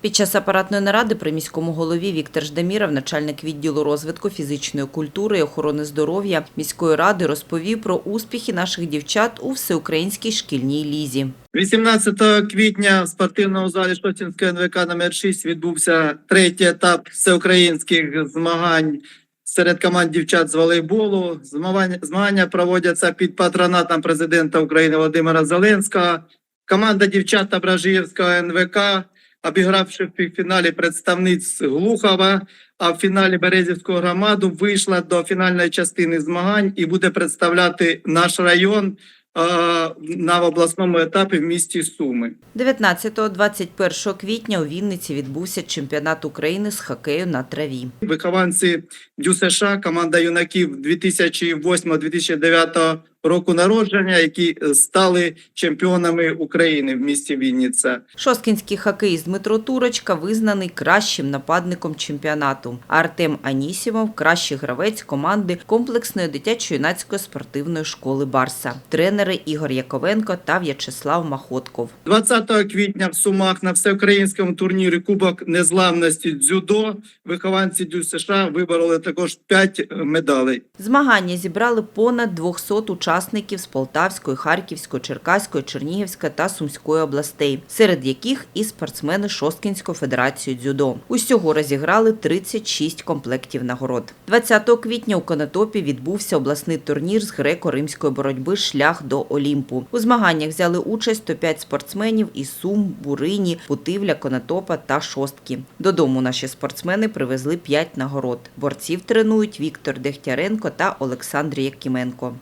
Під час апаратної наради при міському голові Віктор Ждаміров, начальник відділу розвитку фізичної культури і охорони здоров'я міської ради, розповів про успіхи наших дівчат у всеукраїнській шкільній лізі. 18 квітня в спортивному залі Шостінської НВК номер 6 відбувся третій етап всеукраїнських змагань серед команд дівчат з волейболу. Змагання, проводяться під патронатом президента України Володимира Зеленського. Команда дівчат Абражиївського НВК, обігравши в півфіналі представниць Глухова, а в фіналі Березівську громаду вийшла до фінальної частини змагань і буде представляти наш район на обласному етапі в місті Суми. 19-21 квітня у Вінниці відбувся чемпіонат України з хокею на траві. Вихованці ДЮСШ, команда юнаків 2008-2009 року народження, які е, стали чемпіонами України в місті Вінниця. Шосткінський хокеїст Дмитро Турочка визнаний кращим нападником чемпіонату. А Артем Анісімов – кращий гравець команди комплексної дитячо-юнацької спортивної школи Барса. Тренери Ігор Яковенко та В'ячеслав Махотков. 20 квітня в Сумах на всеукраїнському турнірі Кубок Незламності дзюдо вихованці ДЮСШ вибороли також 5 медалей. Змагання зібрали понад 200 учасників з Полтавської, Харківської, Черкаської, Чернігівської та Сумської областей, серед яких і спортсмени Шосткінської федерації дзюдо. Усього розіграли 36 комплектів нагород. 20 квітня у Конотопі відбувся обласний турнір з греко-римської боротьби «Шлях до Олімпу». У змаганнях взяли участь 105 спортсменів із Сум, Бурині, Путивля, Конотопа та Шостки. Додому наші спортсмени привезли 5 нагород. Борців тренують Віктор Дегтяренко та Олександр Якіменко.